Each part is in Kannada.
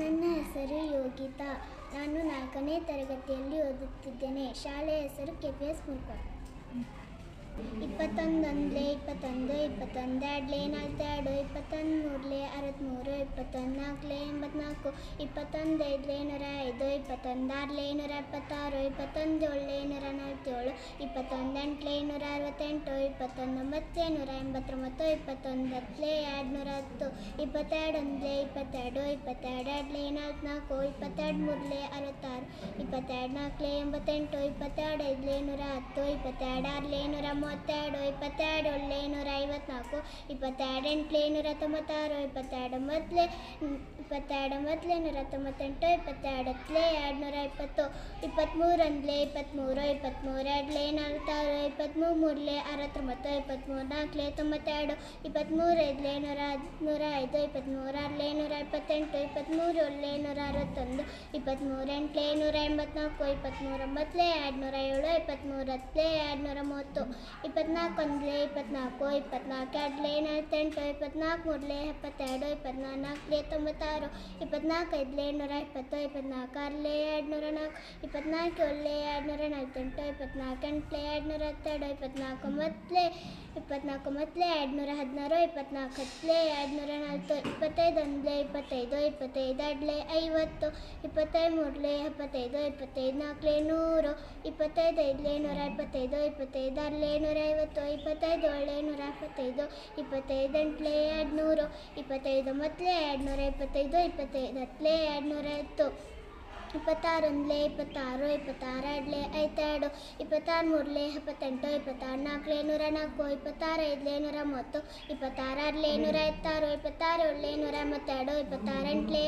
ನನ್ನ ಹೆಸರು ಯೋಗಿತಾ. ನಾನು ನಾಲ್ಕನೇ ತರಗತಿಯಲ್ಲಿ ಓದುತ್ತಿದ್ದೇನೆ. ಶಾಲೆಯ ಹೆಸರು ಕೆ ಪಿ ಎಸ್ ಇಪ್ಪತ್ತೊಂದೊಂದಲೇ, ಇಪ್ಪತ್ತೊಂದು, ಇಪ್ಪತ್ತೊಂದೆರಡಲೇ, ನಲ್ವತ್ತೆರಡು ಇಪ್ಪತ್ತೊಂದು ಮೂರಲೇ ಅರವತ್ತ್ಮೂರು ಇಪ್ಪತ್ತೊಂದು ನಾಲ್ಕಲೇ ಎಂಬತ್ನಾಲ್ಕು ಇಪ್ಪತ್ತೊಂದೈದಲೇ ನೂರ ಐದು ಇಪ್ಪತ್ತೊಂದಾರಲೇ ನೂರ ಎಪ್ಪತ್ತಾರು ಇಪ್ಪತ್ತೊಂದು ಏಳಲೇ ನೂರ ನಲವತ್ತೇಳು ಇಪ್ಪತ್ತೊಂದೆಂಟಲೇ ನೂರ ಅರವತ್ತೆಂಟು ಇಪ್ಪತ್ತೊಂಬತ್ತಲೇ ನೂರ ಎಂಬತ್ತೊಂಬತ್ತು ಇಪ್ಪತ್ತೊಂಬತ್ತಲೇ ಎರಡು ನೂರ ಹತ್ತು ಇಪ್ಪತ್ತೆರಡೊಂದಲೇ, ಇಪ್ಪತ್ತೆರಡು, ಇಪ್ಪತ್ತೆರಡರಡಲೇ ನಲ್ವತ್ನಾಲ್ಕು ಇಪ್ಪತ್ತೆರಡು ಮೂರಲೇ ಅರವತ್ತಾರು ಇಪ್ಪತ್ತೆರಡು ನಾಲ್ಕಲೇ ಎಂಬತ್ತೆಂಟು ಇಪ್ಪತ್ತೆರಡು ಐದಲೇ ನೂರ ಹತ್ತು ಇಪ್ಪತ್ತೆರಡಾರಲೇ ನೂರ ಮೂವತ್ತೆರಡು ಇಪ್ಪತ್ತೆರಡು ಏಳಲೇ ನೂರ ಐವತ್ನಾಲ್ಕು ಇಪ್ಪತ್ತೆರಡು ಎಂಟು ನೂರ ತೊಂಬತ್ತಾರು, ಇಪ್ಪತ್ತೆರಡು ಮೊದಲೇ ಇಪ್ಪತ್ತೆರಡು ಮೊದಲೇ ನೂರ ತೊಂಬತ್ತೆಂಟು, ಇಪ್ಪತ್ತೆರಡು ಹತ್ತಲೇ ಎರಡು ನೂರ ಇಪ್ಪತ್ತು ಅಂದ್ಲೆ ಇಪ್ಪತ್ತ್ಮೂರು ಇಪ್ಪತ್ತ್ಮೂರು ಎರಡಲೇ ನಲ್ವತ್ತಾರು, ಇಪ್ಪತ್ತ್ಮೂರು ಮೂರಲೇ ಅರವತ್ತೊಂಬತ್ತು, ಇಪ್ಪತ್ತ್ಮೂರು ನಾಲ್ಕಲೇ ತೊಂಬತ್ತೆರಡು, ಇಪ್ಪತ್ತ್ಮೂರು ಐದಲೇ ನೂರ ನೂರ ಐದು, ಇಪ್ಪತ್ತ್ಮೂರು ಆರಲೇ ನೂರ ಇಪ್ಪತ್ತೆಂಟು ಇಪ್ಪತ್ತ್ಮೂರು ಒಳ್ಳೆ ನೂರ ಅರವತ್ತೊಂದು, ಇಪ್ಪತ್ತ್ಮೂರು ಎಂಟಲೇ ನೂರ ಎಂಬತ್ನಾಲ್ಕು ಇಪ್ಪತ್ತ್ಮೂರು ಒಂಬತ್ತಲೇ ಎರಡು ನೂರ ಏಳು, ಇಪ್ಪತ್ತ್ಮೂರು ಹತ್ತಲೇ ಎರಡು ನೂರ ಮೂವತ್ತು ಇಪ್ಪತ್ನಾಲ್ಕು ಒಂದಲೇ ಇಪ್ಪತ್ನಾಲ್ಕು ಇಪ್ಪತ್ನಾಲ್ಕು ಎರಡಲೇ ನಲವತ್ತೆಂಟು ಇಪ್ಪತ್ನಾಲ್ಕು ಮೂರಲೇ ಎಪ್ಪತ್ತೆರಡು ಇಪ್ಪತ್ನಾಲ್ಕು ನಾಲ್ಕಲೇ ತೊಂಬತ್ತಾರು ಇಪ್ಪತ್ನಾಲ್ಕು ಐದಲೇ ನೂರ ಇಪ್ಪತ್ತು ಇಪ್ಪತ್ನಾಲ್ಕು ಆರಲೇ ಎರಡು ನೂರ ನಾಲ್ಕು ಇಪ್ಪತ್ನಾಲ್ಕು ಏಳಲೇ ಎರಡು ನೂರ ನಲವತ್ತೆಂಟು ಇಪ್ಪತ್ನಾಲ್ಕು ಎಂಟಲೇ ಎರಡು ನೂರ ಹತ್ತೆರಡು ಇಪ್ಪತ್ನಾಲ್ಕು ಒಂಬತ್ತಲೇ ಇಪ್ಪತ್ನಾಲ್ಕು ಒಂಬತ್ತಲೇ ಎರಡು ನೂರ ಹದಿನಾರು ಇಪ್ಪತ್ನಾಲ್ಕು ಹತ್ತಲೇ ಎರಡು ನೂರ ನಲ್ವತ್ತು ಇಪ್ಪತ್ತೈದು ಒಂದಲೇ ಇಪ್ಪತ್ತೈದು ಇಪ್ಪತ್ತೈದು ಎರಡಲೇ ಐವತ್ತು ಇಪ್ಪತ್ತೈದು ಮೂರಲೇ ಎಪ್ಪತ್ತೈದು ಇಪ್ಪತ್ತೈದು ನಾಲ್ಕಲೇ ನೂರು ಇಪ್ಪತ್ತೈದು ಐದಲೇ ನೂರ ಇಪ್ಪತ್ತೈದು ಇಪ್ಪತ್ತೈದು ಆರಲೇ ನೂರ ಐವತ್ತು ಇಪ್ಪತ್ತೈದು ಏಳ್ನೂರ ನೂರ ಎಪ್ಪತ್ತೈದು ಇಪ್ಪತ್ತೈದು ಎಂಟ್ಲೆ ಎರಡು ನೂರು ಇಪ್ಪತ್ತೈದು ಒಂಬತ್ತಲೇ ಎರಡು ನೂರ ಇಪ್ಪತ್ತೈದು ಇಪ್ಪತ್ತೈದು ಎರಡು ನೂರ ಹತ್ತು ಇಪ್ಪತ್ತಾರು ಒಂದಲೇ ಇಪ್ಪತ್ತಾರು ಇಪ್ಪತ್ತಾರು ಎರಡಲೇ ಐತೆರಡು, ಇಪ್ಪತ್ತಾರು ಮೂರಲೇ ಎಪ್ಪತ್ತೆಂಟು, ಇಪ್ಪತ್ತಾರು ನಾಲ್ಕಲೇ ನೂರ ನಾಲ್ಕು, ಇಪ್ಪತ್ತಾರು ಐದಲೇ ನೂರ ಮೂವತ್ತು, ಇಪ್ಪತ್ತಾರು ಆರಲೇ ನೂರ ಐವತ್ತಾರು ಇಪ್ಪತ್ತಾರು ಏಳಲೇ ನೂರ ಎಂಬತ್ತೆರಡು ಇಪ್ಪತ್ತಾರು ಎಂಟಲೇ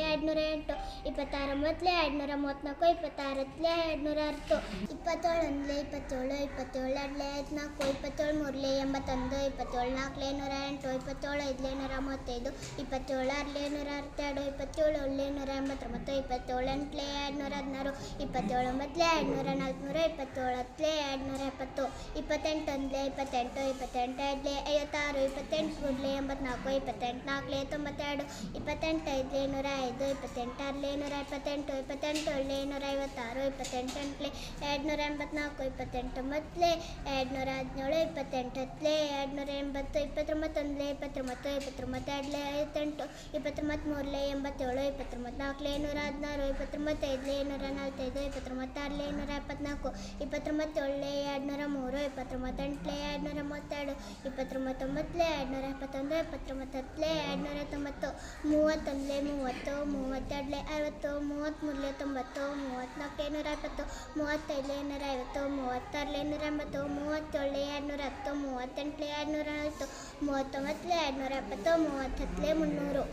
ಎಂಟು, ಇಪ್ಪತ್ತಾರು ಒಂಬತ್ತಲೇ ಎರಡುನೂರ ಮೂವತ್ತ್ನಾಲ್ಕು, ಇಪ್ಪತ್ತಾರು ಹತ್ತಲೇ ಎರಡು ನೂರ ಹತ್ತು, ಇಪ್ಪತ್ತೇಳು ಒಂದಲೇ ಇಪ್ಪತ್ತೇಳು ಇಪ್ಪತ್ತೇಳು ಎರಡಲೇ ಐವತ್ನಾಲ್ಕು ಇಪ್ಪತ್ತೇಳು ಮೂರಲೇ ಎಂಬತ್ತೊಂದು, ಇಪ್ಪತ್ತೇಳು ನಾಲ್ಕಲೇ ನೂರ ಎಂಟು, ಇಪ್ಪತ್ತೇಳು ಐದಲೇ ನೂರ ಮೂವತ್ತೈದು, ಇಪ್ಪತ್ತೇಳು ಆರಲೇ ನೂರ ಅರವತ್ತೆರಡು, ಇಪ್ಪತ್ತೇಳು ಒಳ್ಳೆ ನೂರ ಎಂಬತ್ತೊಂಬತ್ತು, ಇಪ್ಪತ್ತೇಳು ಎಂಟ್ಲೆ ಎರಡು ನೂರ ಹದಿನಾರು, ಇಪ್ಪತ್ತೇಳು ಒಂಬತ್ತಲೇ ಎರಡುನೂರ ನಾಲ್ಕುನೂರ, ಇಪ್ಪತ್ತೇಳು ಹತ್ತಲೇ, ಎರಡುನೂರ ಎಪ್ಪತ್ತು, ಇಪ್ಪತ್ತೆಂಟು ಒಂದಲೇ, ಇಪ್ಪತ್ತೆಂಟು ಇಪ್ಪತ್ತೆಂಟು ಎರಡಲೇ, ಐವತ್ತಾರು, ಇಪ್ಪತ್ತೆಂಟು ಮೂರಲೇ, ಎಂಬತ್ನಾಲ್ಕು, ಇಪ್ಪತ್ತೆಂಟು ನಾಲ್ಕಲೇ, ತೊಂಬತ್ತೆರಡು, ಇಪ್ಪತ್ತೆಂಟು ಐದಲೇ ನೂರ ಐದು, ಇಪ್ಪತ್ತೆಂಟು ಆರಲೇ ನೂರ ಇಪ್ಪತ್ತೆಂಟು ಇಪ್ಪತ್ತೆಂಟು ಏಳಲೇ ನೂರ ಐವತ್ತಾರು, ಇಪ್ಪತ್ತೆಂಟು ಎಂಟಲೇ ಎರಡು ನೂರ ಎಂಬತ್ನಾಲ್ಕು, ಇಪ್ಪತ್ತೆಂಟು ಒಂಬತ್ತಲೇ ಎರಡು ಹದಿನೇಳು, ಇಪ್ಪತ್ತೆಂಟು ಹತ್ತಲೇ, ಎರಡುನೂರ ಎಂಬತ್ತು, ಇಪ್ಪತ್ತೊಂಬತ್ತೊಂದಲೆ, ಇಪ್ಪತ್ತೊಂಬತ್ತು ಇಪ್ಪತ್ತೊಂಬತ್ತು ಎರಡಲೇ ಐವತ್ತೆಂಟು ಇಪ್ಪತ್ತೊಂಬತ್ತು ಮೂರಲೇ ಎಂಬತ್ತೇಳು ಇಪ್ಪತ್ತೊಂಬತ್ತು ನಾಲ್ಕಲೇ ನೂರ ಹದಿನಾರು ಇಪ್ಪತ್ತೊಂಬತ್ತು ಐದಲೇ ನಲ್ವತ್ತೈದು, ಇಪ್ಪತ್ತೊಂಬತ್ತು ಇನ್ನೂರ ಎಪ್ಪತ್ನಾಲ್ಕು, ಇಪ್ಪತ್ತೊಂಬತ್ತು ಎರಡು ನೂರ ಮೂರು, ಇಪ್ಪತ್ತೊಂಬತ್ತೆಂಟ್ಲೆ ಎರಡುನೂರ ಎರಡು ನೂರ ಮೂವತ್ತೆರಡು, ಇಪ್ಪತ್ತೊಂಬತ್ತೊಂಬತ್ತಲೇ ಎರಡು ನೂರ ಎಪ್ಪತ್ತೊಂದು ಇಪ್ಪತ್ತೊಂಬತ್ತತ್ತಲೆ ಎರಡುನೂರ ಎರಡು ನೂರ ತೊಂಬತ್ತು, ಮೂವತ್ತೊಂದಲೇ ಮೂವತ್ತು, ಮೂವತ್ತೆರಡಲೇ ಅರವತ್ತು, ಮೂವತ್ತ್ಮೂರಲೇ ತೊಂಬತ್ತು, ಮೂವತ್ತ್ನಾಲ್ಕಲೇ ನೂರ ಎಪ್ಪತ್ತು ಮೂವತ್ತೈದು ನೂರ ಐವತ್ತು ಮೂವತ್ತಾರಲೇ ನೂರ ಎಂಬತ್ತು ಮೂವತ್ತೇಳಲೇ ಎರಡು ನೂರ ಹತ್ತು ಮೂವತ್ತೆಂಟಲೇ ಎರಡುನೂರ ನಲವತ್ತು ಮೂವತ್ತೊಂಬತ್ತಲೇ ಎರಡು ನೂರ ಎಪ್ಪತ್ತು ಮೂವತ್ತತ್ತಲೇ ಮುನ್ನೂರು.